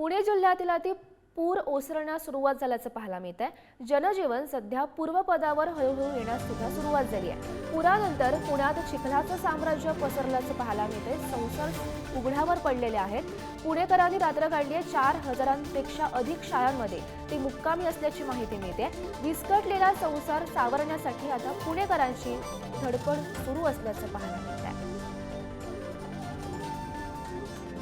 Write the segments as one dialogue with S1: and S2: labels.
S1: पुणे जिल्ह्यातील अति पूर ओसरण्यास सुरुवात झाल्याचं पाहायला मिळत आहे जनजीवन सध्या पूर्वपदावर हळूहळू येण्यास सुद्धा सुरुवात झाली आहे. पुरानंतर पुण्यात चिखलाचं साम्राज्य पसरल्याचं पाहायला मिळतंय. संसार उघड्यावर पडलेले आहेत. पुणेकरांनी रात्र काढली आहे. चार हजारांपेक्षा अधिक शाळांमध्ये ते मुक्कामी असल्याची माहिती मिळते. विस्कटलेला संसार सावरण्यासाठी आता पुणेकरांची धडपड सुरू असल्याचं पाहायला मिळत आहे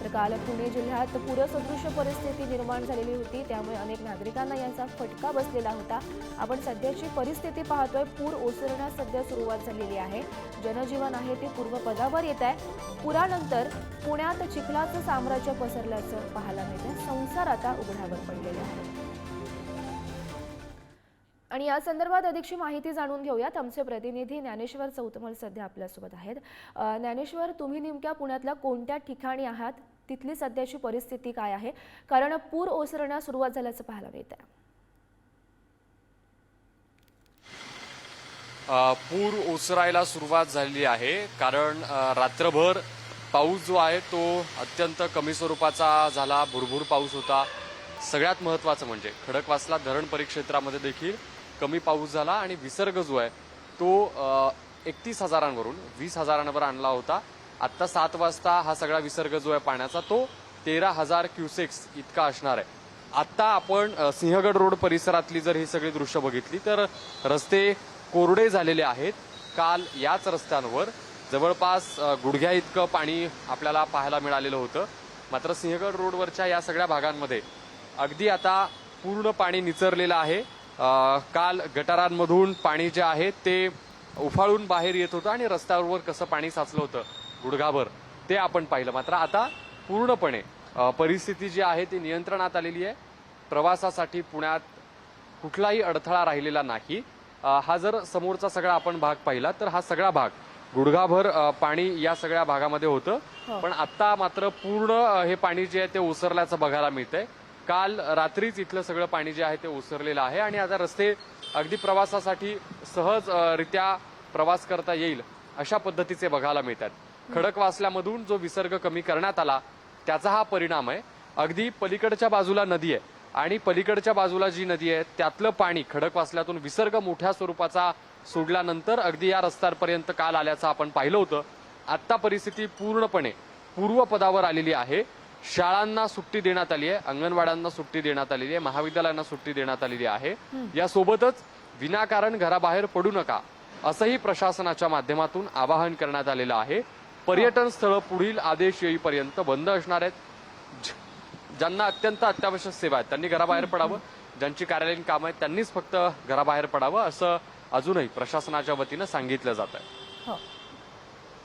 S1: तर काल पुणे जिल्ह्यात पूरसदृश परिस्थिती निर्माण झालेली होती. त्यामुळे अनेक नागरिकांना याचा फटका बसलेला होता. आपण सध्याची परिस्थिती पाहतोय. पूर ओसरण्यास सध्या सुरुवात झालेली आहे. जनजीवन आहे ते पूर्वपदावर येत आहे. पुरानंतर पुण्यात चिखलाचं साम्राज्य पसरल्याचं पाहायला मिळतं संसार आता उघड्यावर पडलेले आहे. आणि या संदर्भात अधिकची माहिती जाणून घेऊयात. आमचे प्रतिनिधी ज्ञानेश्वर चौतमल सध्या आपल्यासोबत आहेत. ज्ञानेश्वर तुम्ही नेमक्या पुण्यातल्या कोणत्या ठिकाणी आहात? तिथली सध्याची परिस्थिती काय आहे? कारण पूर ओसरण्यास सुरुवात झाल्याचं पाहायला मिळत आहे
S2: पूर ओसरायला सुरुवात झालेली आहे. कारण रात्रभर पाऊस जो आहे तो अत्यंत कमी स्वरूपाचा झाला. भुरभूर पाऊस होता. सगळ्यात महत्त्वाचं म्हणजे खडकवासला धरण परिक्षेत्रामध्ये देखील कमी पाऊस झाला आणि विसर्ग जो आहे तो एकतीस हजारांवरून वीस हजारांवर आणला होता. आत्ता सात वाजता हा सगळा विसर्ग जो आहे पाण्याचा तो तेरा हजार क्युसेक्स इतका असणार आहे. आत्ता आपण सिंहगड रोड परिसरातली जर ही सगळी दृश्य बघितली तर रस्ते कोरडे झालेले आहेत. काल याच रस्त्यांवर जवळपास गुडघ्या इतकं पाणी आपल्याला पाहायला मिळालेलं होतं. मात्र सिंहगड रोडवरच्या या सगळ्या भागांमध्ये अगदी आता पूर्ण पाणी निचरलेलं आहे. काल गटारांमधून पाणी जे आहे ते उफाळून बाहेर येत होतं आणि रस्त्यावर कसं पाणी साचलं होतं गुडघाभर ते आपण पाहिलं. मात्र आता पूर्णपणे परिस्थिती जी आहे ती नियंत्रणात आलेली आहे. प्रवासासाठी पुण्यात कुठलाही अडथळा राहिलेला नाही. हा जर समोरचा सगळा आपण भाग पाहिला तर हा सगळा भाग गुडघाभर पाणी या सगळ्या भागामध्ये होतं.
S1: हो.
S2: पण आता मात्र पूर्ण हे पाणी जे आहे ते ओसरल्याचं बघायला मिळतंय. काल रात्रीच इथलं सगळं पाणी जे आहे ते ओसरलेलं आहे आणि आता रस्ते अगदी प्रवासासाठी सहज रित्या प्रवास करता येईल अशा पद्धतीचे बघायला मिळतात. खडकवासल्यामधून जो विसर्ग कमी करण्यात आला त्याचा हा परिणाम आहे. अगदी पलीकडच्या बाजूला नदी आहे आणि पलीकडच्या बाजूला जी नदी आहे त्यातलं पाणी खडकवासल्यातून विसर्ग मोठ्या स्वरूपाचा सोडल्यानंतर अगदी या रस्त्यांपर्यंत काल आल्याचं आपण पाहिलं होतं. आत्ता परिस्थिती पूर्णपणे पूर्वपदावर आलेली आहे. शाळांना सुट्टी देण्यात आली आहे अंगणवाड्यांना सुट्टी देण्यात आलेली आहे महाविद्यालयांना सुट्टी देण्यात आलेली आहे. यासोबतच विनाकारण घराबाहेर पडू नका असंही प्रशासनाच्या माध्यमातून आवाहन करण्यात आलेलं आहे. पर्यटन स्थळं पुढील आदेश येईपर्यंत बंद असणार आहेत. ज्यांना अत्यंत अत्यावश्यक सेवा आहेत त्यांनी घराबाहेर पडावं. ज्यांची कार्यालयीन कामं आहेत त्यांनीच फक्त घराबाहेर पडावं असं अजूनही प्रशासनाच्या वतीनं सांगितलं जात आहे
S1: हो.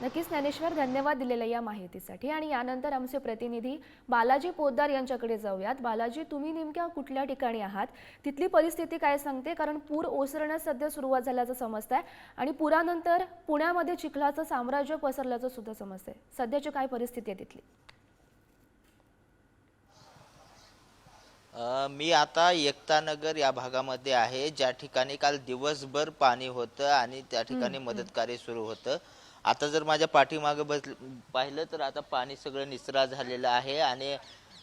S1: नक्कीच ज्ञानेश्वर धन्यवाद दिलेल्या या माहितीसाठी. आणि यानंतर आमचे प्रतिनिधी बालाजी पोद्दार यांच्याकडे जाऊयात. बालाजी तुम्ही नेमक्या कुठल्या ठिकाणी आहात? तिथली परिस्थिती काय सांगते? कारण पूर ओसरण्यास सध्या सुरुवात झाल्याचं समजतंय आणि पुरानंतर पुण्यामध्ये चिखलाचं साम्राज्य पसरल्याचं सुद्धा समजतंय. सध्याची काय परिस्थिती आहे तिथली?
S3: अ, मी आता एकतानगर या भागामध्ये आहे. ज्या ठिकाणी काल दिवसभर पाणी होतं आणि त्या ठिकाणी मदत कार्य सुरू होतं. आता जर माझ्या पाठीमागे बस पाहिलं तर आता पाणी सगळं निचरा झालेलं आहे आणि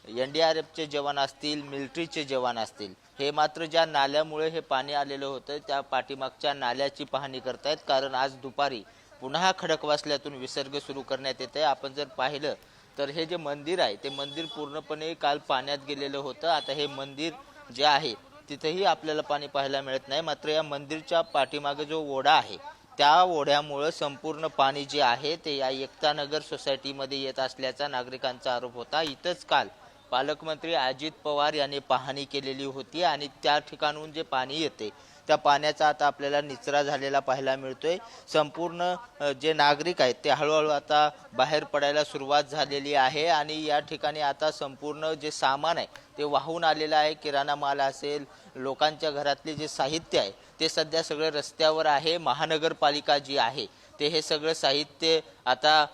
S3: एन डी आर एफचे जवान असतील मिलिटरीचे जवान असतील हे मात्र ज्या नाल्यामुळे हे पाणी आलेलं होतं त्या पाठीमागच्या नाल्याची पाहणी करतायत. कारण आज दुपारी पुन्हा खडकवासल्यातून विसर्ग सुरू करण्यात येत आहे. आपण जर पाहिलं तर हे जे मंदिर आहे ते मंदिर पूर्णपणे काल पाण्यात गेलेलं होतं. आता हे मंदिर जे आहे तिथेही आपल्याला पाणी पाहायला मिळत नाही. मात्र या मंदिरच्या पाठीमागे जो ओढा आहे त्या ओढ्यामुळं संपूर्ण पाणी जे आहे ते या एकतानगर सोसायटीमध्ये येत असल्याचा नागरिकांचा आरोप होता. इथंच काल पालकमंत्री अजित पवार यांनी पाहणी केलेली होती आणि त्या ठिकाणून जे पाणी येते त्या पाण्याचा आता आपल्याला निचरा झालेला पाहायला मिळतोय. संपूर्ण जे नागरिक आहेत ते हळूहळू आता बाहेर पडायला सुरुवात झालेली आहे आणि या ठिकाणी आता संपूर्ण जे सामान आहे ते वाहून आलेलं आहे. किराणा माल असेल लोकांच्या घरातले जे साहित्य आहे ते सध्या सगळं रस्त्यावर आहे. महानगरपालिका जी आहे ते हे सगळं साहित्य आता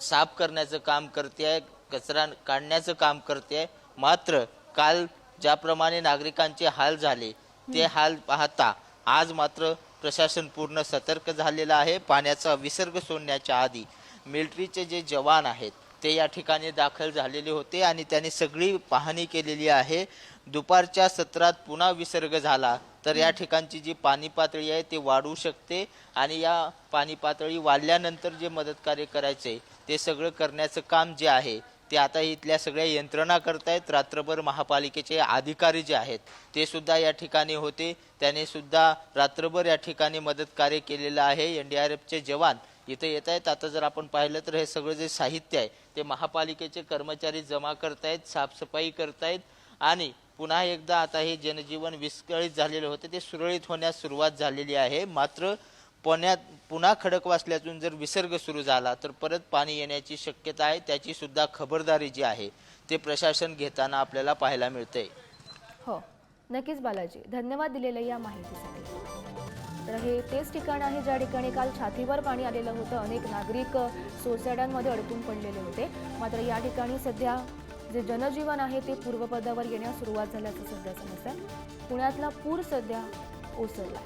S3: साफ करण्याचं काम करते आहे. कचरा काढण्याचं काम करते. मात्र काल ज्याप्रमाणे नागरिकांचे हाल झाले ते हाल पाहता आज मात्र प्रशासन पूर्ण सतर्क झालेलं आहे. पाण्याचा विसर्ग सोडण्याच्या आधी मिलिटरीचे जे जवान आहेत ते या ठिकाणी दाखल झालेले होते आणि त्यांनी सगळी पाहणी केलेली आहे. दुपारच्या सत्रात पुन्हा विसर्ग झाला तर या ठिकाणची जी पाणी पातळी आहे ती वाढू शकते आणि या पाणी पातळी वाढल्यानंतर जे मदत कार्य करायचे ते सगळं करण्याचं काम जे आहे ते आता इथल्या सगळ्या यंत्रणा करतायत. रात्रभर महापालिकेचे अधिकारी जे आहेत ते सुद्धा या ठिकाणी होते. त्याने सुद्धा रात्रभर या ठिकाणी मदत कार्य केलेलं आहे. एन डी आर एफचे जवान इथे येत आहेत. आता जर आपण पाहिलं तर हे सगळं जे साहित्य आहे ते महापालिकेचे कर्मचारी जमा करतायत साफसफाई करतायत आणि पुन्हा एकदा आता हे जनजीवन विस्कळीत झालेलं होतं. ते सुरळीत होण्यास सुरुवात झालेली आहे. मात्र पुण्यात पुन्हा खडकवासल्यातून जर विसर्ग सुरू झाला तर परत पाणी येण्याची शक्यता आहे. त्याची सुद्धा खबरदारी जी आहे ते प्रशासन घेताना आपल्याला पाहायला मिळते
S1: हो. नक्कीच बालाजी. धन्यवाद दिलेल्या या माहितीसाठी. तर हे तेच ठिकाण आहे ज्या ठिकाणी काल छातीवर पाणी आलेलं होतं. अनेक नागरिक सोसायड्यांमध्ये सोसायट्यांमध्ये अडकून पडलेले होते. मात्र या ठिकाणी सध्या जे जनजीवन आहे ते पूर्वपदावर येण्यास सुरुवात झाल्याचं सध्या समजतं पुण्यातला पूर सध्या ओसरला